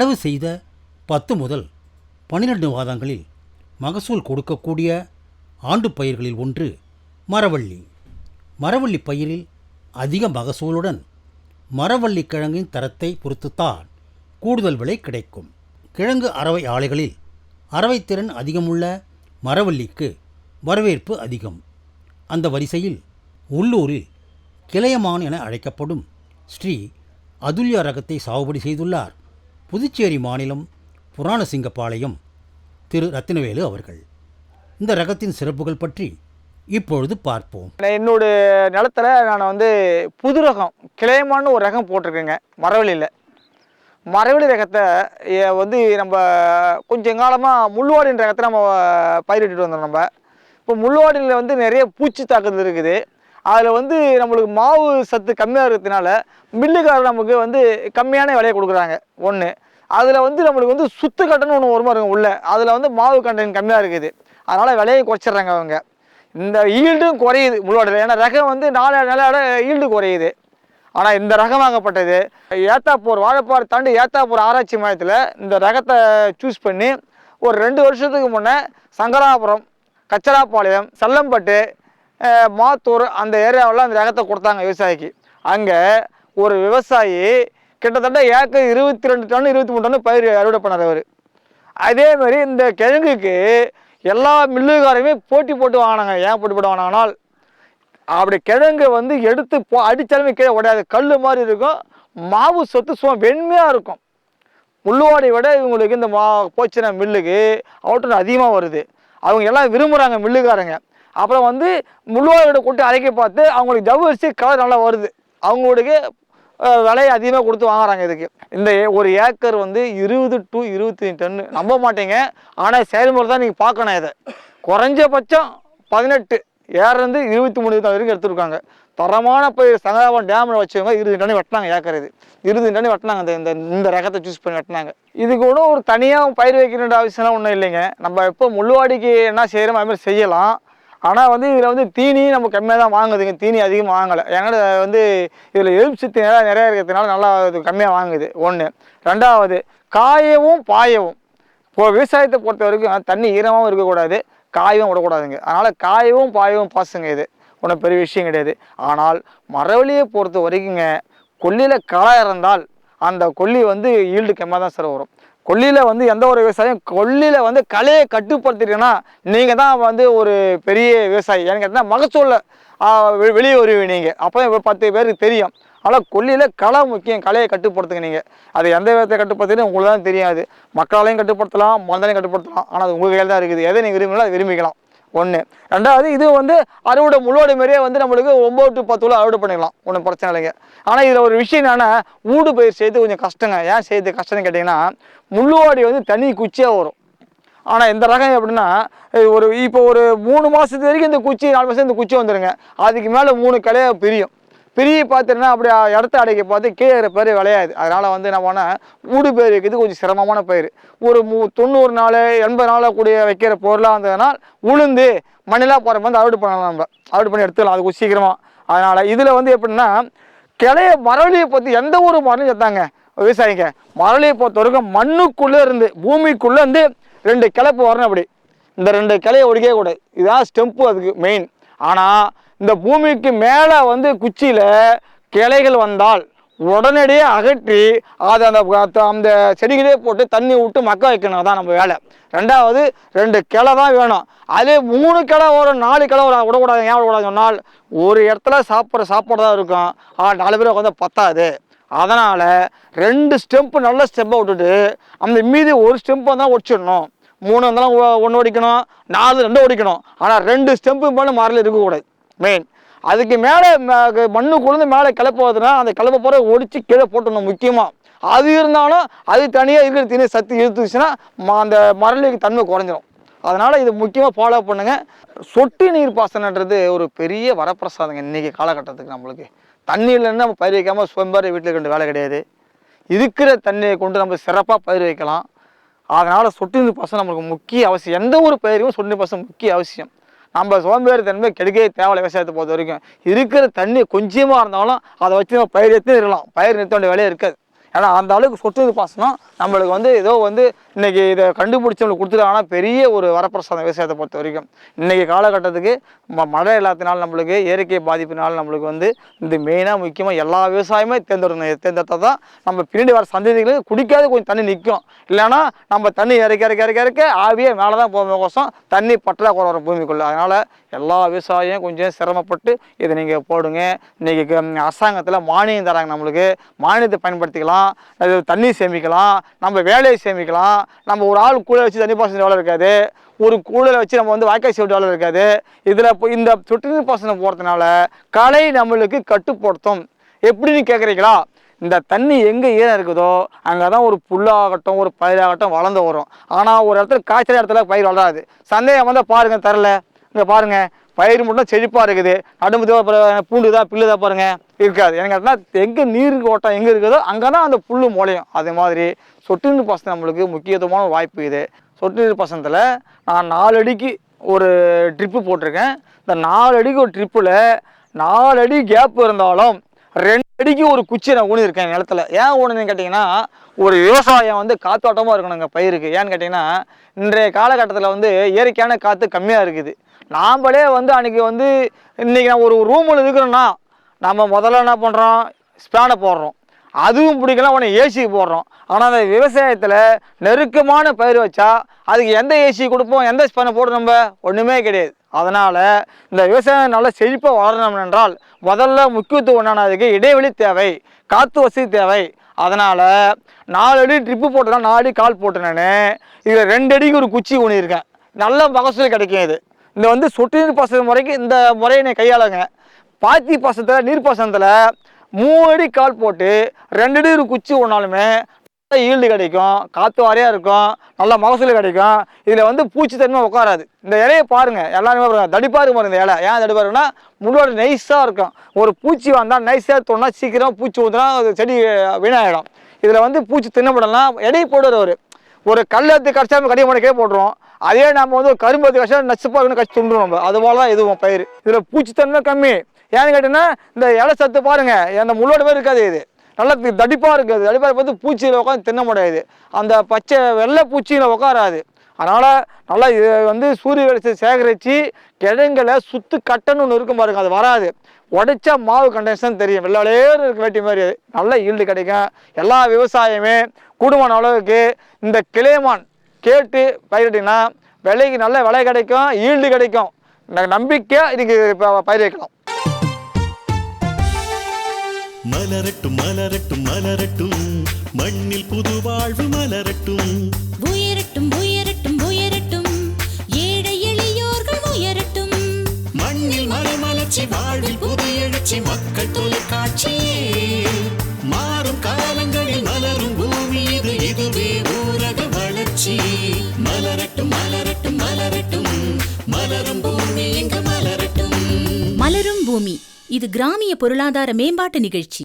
நடவு செய்த பத்து முதல் பன்னிரண்டு மாதங்களில் மகசூல் கொடுக்கக்கூடிய ஆண்டு பயிர்களில் ஒன்று மரவள்ளி. மரவள்ளி பயிரில் அதிக மகசூலுடன் மரவள்ளி கிழங்கின் தரத்தை பொறுத்துத்தான் கூடுதல் விலை கிடைக்கும். கிழங்கு அரவை ஆலைகளில் அரவைத்திறன் அதிகமுள்ள மரவள்ளிக்கு வரவேற்பு அதிகம். அந்த வரிசையில் உள்ளூரில் கிளையமான் என அழைக்கப்படும் ஸ்ரீ அதுல்யா ரகத்தை சாகுபடி செய்துள்ளார். புதுச்சேரி மாநிலம் புராணசிங்கப்பாளையம் திரு ரத்தினவேலு அவர்கள். இந்த ரகத்தின் சிறப்புகள் பற்றி இப்பொழுது பார்ப்போம். என்னோட நிலத்துல நான் வந்து புது ரகம் கிளையமான்னு ஒரு ரகம் போட்டிருக்கேங்க. மரவழியில் மரவழி ரகத்தை வந்து நம்ம கொஞ்சம் காலமாக முள்ளுவாடின் ரகத்தை நம்ம பயிரிட்டு வந்தோம் நம்ம. இப்போ முள்ளுவாடியில் வந்து நிறைய பூச்சி தாக்குதல் இருக்குது. அதில் வந்து நம்மளுக்கு மாவு சத்து கம்மியாக இருக்கிறதுனால மில்லுக்காரர் நமக்கு வந்து கம்மியான விலையை கொடுக்குறாங்க. ஒன்று அதில் வந்து நம்மளுக்கு வந்து சுத்து கட்டணும் ஒன்று ஒரு மாதிரி இருக்கும் உள்ள. அதில் வந்து மாவு கண்டென்ட் கம்மியாக இருக்குது. அதனால் விலையை குறைச்சிட்றாங்க அவங்க. இந்த ஈல்டும் குறையுது முள்ளுவாடியில் ஏன்னா ரகம் வந்து நாலு நாளோட ஈல்டு குறையுது. ஆனால் இந்த ரகம் வாங்கப்பட்டது. ஏத்தாப்பூர் வாழைப்பாறை தாண்டி ஏத்தாப்பூர் ஆராய்ச்சி மையத்தில் இந்த ரகத்தை சூஸ் பண்ணி ஒரு ரெண்டு வருஷத்துக்கு முன்னே சங்கராபுரம் கச்சராப்பாளையம் செல்லம்பட்டு மாத்தூர் அந்த ஏரியாவில் அந்த ரகத்தை கொடுத்தாங்க விவசாயிக்கு. அங்கே ஒரு விவசாயி கிட்டத்தட்ட ஏக்கர் இருபத்தி ரெண்டு டன் இருபத்தி மூணு டன் பயிர் அறுவடை பண்ணார் அவர். அதே மாதிரி இந்த கிழங்குக்கு எல்லா மில்லுகாரையுமே போட்டி போட்டு வாங்கினாங்க. ஏன் போட்டி போட்டு வாங்கினாங்கனால் அப்படி கிழங்கு வந்து எடுத்து போ அடித்தாலுமே கீழே உடையாது கல் மாதிரி இருக்கும். மாவு சொத்து சும்மா வெண்மையாக இருக்கும். முள்ளுவாடி விட இவங்களுக்கு இந்த மா போச்சின மில்லுக்கு அவுட்டர் அதிகமாக வருது. அவங்க எல்லாம் விரும்புகிறாங்க மில்லுக்காரங்க அப்புறம் வந்து முள்ளுவாடியோட கொண்டு அரைக்க பார்த்து அவங்களுக்கு ஜவ்வரிசி கலர் நல்லா வருது. அவங்களுக்கு விலையை அதிகமாக கொடுத்து வாங்குறாங்க இதுக்கு. இந்த ஏ- ஒரு ஏக்கர் வந்து இருபது டு இருபத்தி டன்னு நம்ப மாட்டீங்க. ஆனால் செயல்முறை தான் நீங்கள் பார்க்கணும் இதை. குறைஞ்சபட்சம் பதினெட்டு ஏறந்து இருபத்தி மூணு வரைக்கும் எடுத்துருக்காங்க. தரமான பயிர் சங்கராபுரம் டேமில் வச்சவங்க இருபது டன் வெட்டினாங்க ஏக்கர் இது. இருபது டன் வெட்டினாங்க இந்த இந்த இந்த ரகத்தை சூஸ் பண்ணி வெட்டினாங்க. இதுக்கு கூட ஒரு தனியாக பயிர் வைக்கணுன்ற அவசியம்லாம் ஒன்றும் இல்லைங்க. நம்ம எப்போ முள்ளுவாடிக்கு என்ன செய்கிறோமோ அதுமாதிரி செய்யலாம். ஆனால் வந்து இதில் வந்து தீனி நம்ம கம்மியாக தான் வாங்குதுங்க. தீனி அதிகமாக வாங்கலை. ஏன்னா வந்து இதில் எலும்பு சத்து நிறையா நிறையா இருக்கிறதுனால நல்லா இது கம்மியாக வாங்குது. ஒன்று ரெண்டாவது காயவும் பாயவும். இப்போ விவசாயத்தை பொறுத்த வரைக்கும் தண்ணி ஈரமாகவும் இருக்கக்கூடாது. காயவும் விடக்கூடாதுங்க. அதனால் காயவும் பாயவும் பாசுங்க இது. ஒன்றும் பெரிய விஷயம் கிடையாது. ஆனால் மரவழியை பொறுத்த வரைக்குங்க கொல்லியில் களை இருந்தால் அந்த கொல்லி வந்து ஈல்டு கம்மியாக தான் சார் வரும். கொல்லியில் வந்து எந்த ஒரு விவசாயம் கொல்லியில் வந்து களையை கட்டுப்படுத்திட்டீங்கன்னா நீங்கள் தான் வந்து ஒரு பெரிய விவசாயி. ஏன்னு கேட்டால் மகசூலில் வெளியே வருவீங்க நீங்கள் அப்போ தான் பத்து பேருக்கு தெரியும். ஆனால் கொல்லியில் களை முக்கியம் கலையை கட்டுப்படுத்துங்க நீங்கள் அது எந்த விதத்தை கட்டுப்படுத்துன்னு உங்களுக்கு தான் தெரியாது. மக்களாலையும் கட்டுப்படுத்தலாம் மனதாலையும் கட்டுப்படுத்தலாம். ஆனால் அது உங்கள் கையில் தான் இருக்குது. எதை நீங்கள் விரும்பினாலும் அதை விரும்பிக்கலாம். ஒன்று ரெண்டாவது இது வந்து அறுவடை முழுவடை மாதிரியே வந்து நம்மளுக்கு ஒம்பது டு பத்து அறுவடை பண்ணிக்கலாம். ஒன்றும் பிரச்சனை இல்லைங்க. ஆனால் இதில் ஒரு விஷயம் என்னென்னா ஊடு பயிர் செய்து கொஞ்சம் கஷ்டங்க. ஏன் செய்து கஷ்டம்னு கேட்டிங்கன்னா முள்ளுவாடி வந்து தனி குச்சியாக வரும். ஆனால் இந்த ரகம் எப்படின்னா ஒரு இப்போ ஒரு மூணு மாதத்து வரைக்கும் இந்த குச்சி நாலு மாதம் இந்த குச்சி வந்துடுங்க அதுக்கு மேலே மூணு கிளையாக பிரியும். பெரிய பாத்திரம்னா அப்படி இடத்த அடைக்க பார்த்து கீழே பயிர் விளையாது. அதனால் வந்து என்ன பண்ணால் ஊடு பயிர் வைக்கிறது கொஞ்சம் சிரமமான பயிர். ஒரு மூ தொண்ணூறு நாள் எண்பது நாளாக கூடிய வைக்கிற பொருளாக இருந்ததுனால் உளுந்து மண்ணிலாக போகிற வந்து அறுவடை பண்ணலாம் நம்ம. அறுவடை பண்ணி எடுத்துக்கலாம் அது கொஞ்சம் சீக்கிரமாக அதனால் இதில் வந்து எப்படின்னா கிளைய மரவழியை பற்றி எந்த ஒரு மரலையும் செத்தாங்க. விவசாயிங்க மரளியை பொறுத்த வரைக்கும் மண்ணுக்குள்ளே இருந்து பூமிக்குள்ளே இருந்து ரெண்டு கிளப்பு வரணும் அப்படி. இந்த ரெண்டு கிளையை ஒடிக்கவே கூடாது. இதுதான் ஸ்டெம்ப்பு அதுக்கு மெயின் ஆனால் இந்த பூமிக்கு மேலே வந்து குச்சியில் கிளைகள் வந்தால் உடனடியே அகற்றி அதை அந்த அந்த- செடிகளே போட்டு தண்ணி விட்டு மக்க வைக்கணும். தான் நம்ம வேலை. ரெண்டாவது ரெண்டு கிளை தான் வேணும். அதே மூணு கிளை வரும் நாலு கிளை வரும் விடக்கூடாது ஏன் விடக்கூடாது சொன்னால் ஒரு இடத்துல சாப்பிட்ற சாப்பாடு தான் இருக்கும். ஆனால் நாலு பேர் உட்காந்து பத்தாது. அதனால் ரெண்டு ஸ்டெம்ப்பு நல்ல ஸ்டெம்பை விட்டுட்டு அந்த மீதி ஒரு ஸ்டெம்ப்பை தான் ஒடிச்சிடணும். மூணு இருந்தாலும் ஒன்று ஒடிக்கணும் நாலு ரெண்டு ஒடிக்கணும். ஆனால் ரெண்டு ஸ்டெம்ப்பு மேலே மரல இருக்கக்கூடாது. மெயின் அதுக்கு மேலே மண்ணு குழந்து மேலே கிளப்புவதுனா அந்த கிளப்ப போகிற ஒடிச்சு கீழே போட்டணும் முக்கியமாக அது இருந்தாலும் அது தனியாக இருக்கிற தீனி சத்து இழுத்துச்சுன்னா ம- அந்த மரலுக்கு தன்மை குறைஞ்சிரும். அதனால் இது முக்கியமாக ஃபாலோ பண்ணுங்க. சொட்டு நீர் பாசனன்றது ஒரு பெரிய வரப்பிரசாதங்க இன்றைக்கி காலகட்டத்துக்கு நம்மளுக்கு. தண்ணி இல்லைன்னா நம்ம பயிர் வைக்காமல் சொம்பாரி வீட்டில் கொண்டு வேலை கிடையாது. இருக்கிற தண்ணியை கொண்டு நம்ம சிறப்பாக பயிர் வைக்கலாம். அதனால் சொட்டு நீர் பாசனம் நம்மளுக்கு முக்கிய அவசியம். எந்த ஒரு பயிருக்கும் சொட்டு நீர் பாசனம் முக்கிய அவசியம். நம்ம சோம்பேறி தன்மை கெடுக்கவே தேவையில்ல விவசாயத்தை பொறுத்த வரைக்கும். இருக்கிற தண்ணி கொஞ்சமாக இருந்தாலும் அதை வச்சு நம்ம பயிர் எடுத்து இருக்கலாம் பயிர் நிறுத்த வேண்டிய வேலையே இருக்காது. ஏன்னா அந்த அளவுக்கு சொட்டு பாசனம் நம்மளுக்கு வந்து ஏதோ வந்து இன்றைக்கி இதை கண்டுபிடிச்சவங்களுக்கு கொடுத்துருக்காங்கன்னா பெரிய ஒரு வரப்பிரசாதம் விவசாயத்தை பொறுத்த வரைக்கும். இன்றைக்கி காலகட்டத்துக்கு ம மழை இல்லாதனால நம்மளுக்கு இயற்கை பாதிப்பினால் நம்மளுக்கு வந்து இந்த மெயினாக முக்கியமாக எல்லா விவசாயமே தேர்ந்தெடுக்கணும். தேர்ந்தெடுத்தா தான் நம்ம பின்னாடி வர சந்ததிகளுக்கு குடிக்காத கொஞ்சம் தண்ணி நிற்கும். இல்லைன்னா நம்ம தண்ணி இறக்க இறக்க இறக்க இறக்க ஆவியே மேலே தான் போக கோசம் தண்ணி பற்றாக்குறை வரும் பூமிக்குள்ளே. அதனால் எல்லா விவசாயம் கொஞ்சம் சிரமப்பட்டு இதை நீங்கள் போடுங்க. இன்றைக்கி அரசாங்கத்தில் மானியம் தராங்க நம்மளுக்கு. மானியத்தை பயன்படுத்திக்கலாம். தண்ணி சேமிக்கலாம். நம்ம வேலையை சேமிக்கலாம். நம்ம ஒரு ஆள் கூட வச்சு தண்ணி பாசன வேலை இருக்காது? ஒரு கூடையில் வச்சு நம்ம வந்து வாய்க்கால் சீட்டு வேலை இருக்காது? இதில் இந்த சொட்டு நீர் பாசனம் போகிறதுனால களை நம்மளுக்கு கட்டுப்படுத்தும். எப்படின்னு கேட்குறீங்களா இந்த தண்ணி எங்கே ஈரம் இருக்குதோ அங்கே தான் ஒரு புல்லாகட்டும் ஒரு பயிராகட்டும் வளர்ந்து வரும். ஆனால் ஒரு இடத்துல காய்ச்சல் இடத்துல பயிர் வளராது. சந்தேகம் வந்தால் பாருங்கள் தரல. இங்கே பாருங்கள் பயிர் மட்டும் செழிப்பாக இருக்குது. நடும்பு தான் பூண்டு தான் பில்லு தான் பாருங்கள் இருக்காது. எனக்கு அப்படின்னா எங்கே நீர் ஓட்டம் எங்கே இருக்குதோ அங்கே தான் அந்த புல் முளையும். அதே மாதிரி சொட்டு நீர் பாசனம் நம்மளுக்கு முக்கியத்துவமான வாய்ப்பு இது. சொட்டு நீர் பாசனத்தில் நான் நாலு அடிக்கு ஒரு ட்ரிப்பு போட்டிருக்கேன். இந்த நாலு அடிக்கு ஒரு ட்ரிப்பில் நாலு அடி கேப் இருந்தாலும் ரெண்டு அடிக்கு ஒரு குச்சி நான் ஊனியிருக்கேன் நிலத்துல. ஏன் ஊனுன்னு கேட்டிங்கன்னா ஒரு விவசாயம் வந்து காத்தோட்டமாக இருக்கணுங்க பயிருக்கு. ஏன்னு கேட்டிங்கன்னா இன்றைய காலகட்டத்தில் வந்து இயற்கையான காற்று கம்மியாக இருக்குது. நாம்ளே வந்து அன்றைக்கி வந்து இன்றைக்கி நான் ஒரு ரூமில் இருக்கிறோன்னா நம்ம முதல்ல என்ன பண்ணுறோம் ஸ்பேனை போடுறோம். அதுவும் பிடிக்கல உடனே ஏசி போடுறோம். ஆனால் அந்த விவசாயத்தில் நெருக்கமான பயிர் வச்சா அதுக்கு எந்த ஏசி கொடுப்போம்? எந்த ஸ்பேனை போடுறோம் நம்ம? ஒன்றுமே கிடையாது. அதனால் இந்த விவசாயம் நல்லா செழிப்பாக வளரணும் என்றால் முதல்ல முக்கியத்துவம் ஒன்றானதுக்கு இடைவெளி தேவை காற்று வசதி தேவை. அதனால் நாலு அடி ட்ரிப்பு போட்டதான் நாலு அடி கால் போட்டேன் இதில் ரெண்டு அடிக்கு ஒரு குச்சி ஊனியிருக்கேன் நல்ல மகசூல் கிடைக்கும் இது. இந்த வந்து சொட்டு நீர் பாசன முறைக்கு இந்த முறையை நான் கையாளுங்க. பாத்தி பாசத்தில் நீர் பாசனத்தில் மூணு அடி கால் போட்டு ரெண்டு அடி ஒரு குச்சி ஒன்றாலுமே நல்ல ஈல்டு கிடைக்கும் காற்று வாரியாக இருக்கும் நல்ல மகசூல் கிடைக்கும். இதில் வந்து பூச்சி தன்மை உட்காராது. இந்த இலையை பாருங்கள் எல்லாருமே பாருங்க. தடிப்பாக இருக்கும் பாருங்க இந்த இலை. ஏன் தடிப்பாக இருக்குன்னா நைஸாக இருக்கும். ஒரு பூச்சி வந்தால் நைஸாக தோணுனா சீக்கிரம் பூச்சி ஊற்றினா அது செடி வீணாகிடும் இதில் வந்து பூச்சி தின்னப்படலாம் எடை போடுறவர் ஒரு கல் எடுத்து கடிச்சா நம்ம கடிய மணிக்கே போடுறோம் அதே நம்ம வந்து ஒரு கரும்பு எடுத்து கடிச்சா நச்சுப்பா கடிச்சு துண்டுரும் நம்ம. அது போல தான் இதுவும் பயிர் இதில் பூச்சித்தன்மை கம்மி. ஏன்னு கேட்டிங்கன்னா இந்த இலை சத்து பாருங்க. அந்த முள்ளோட மாதிரி இருக்காது இது. நல்லா தடிப்பாக இருக்காது. இருக்குது தடிப்பாக பார்த்து பூச்சியில் உட்காந்து தின்ன முடியாது. அந்த பச்சை வெள்ளை பூச்சியில் உட்காராது. அதனால் நல்லா இது வந்து சூரிய வெளிச்சத்தை சேகரித்து கிழங்குல சுத்து கட்டன்னு ஒன்று இருக்கும் பாருங்க அது வராது. உடைச்சா மாவு கண்டென்சன் தெரியும். வெள்ளாலேன்னு இருக்க வேண்டிய மாதிரி அது. நல்ல ஈல்டு கிடைக்கும். எல்லா விவசாயமே கூடுமான அளவுக்கு இந்த கிளேமான் கேட்டு பயிரிட்டிங்கன்னா விலைக்கு நல்ல விலை கிடைக்கும் ஈல்டு கிடைக்கும். நம்பிக்கையாக இதுக்கு இப்போ பயிர் வைக்கலாம் மலரட்டும் மலரட்டும் மலரட்டும். மண்ணில் புது வாழ்வு மலரட்டும். உயரட்டும் மலமலர்ச்சி வாழ்வில் புதிய எழுச்சி மக்கள் தொலைக்காட்சி மாறும் காலங்களில் மலரும் பூமி இது இதுவே ஊரக வளர்ச்சி. மலரட்டும் மலரட்டும் மலரட்டும். மலரும் பூமி இங்கு மலரட்டும். மலரும் பூமி இது கிராமிய பொருளாதார மேம்பாட்டு நிகழ்ச்சி.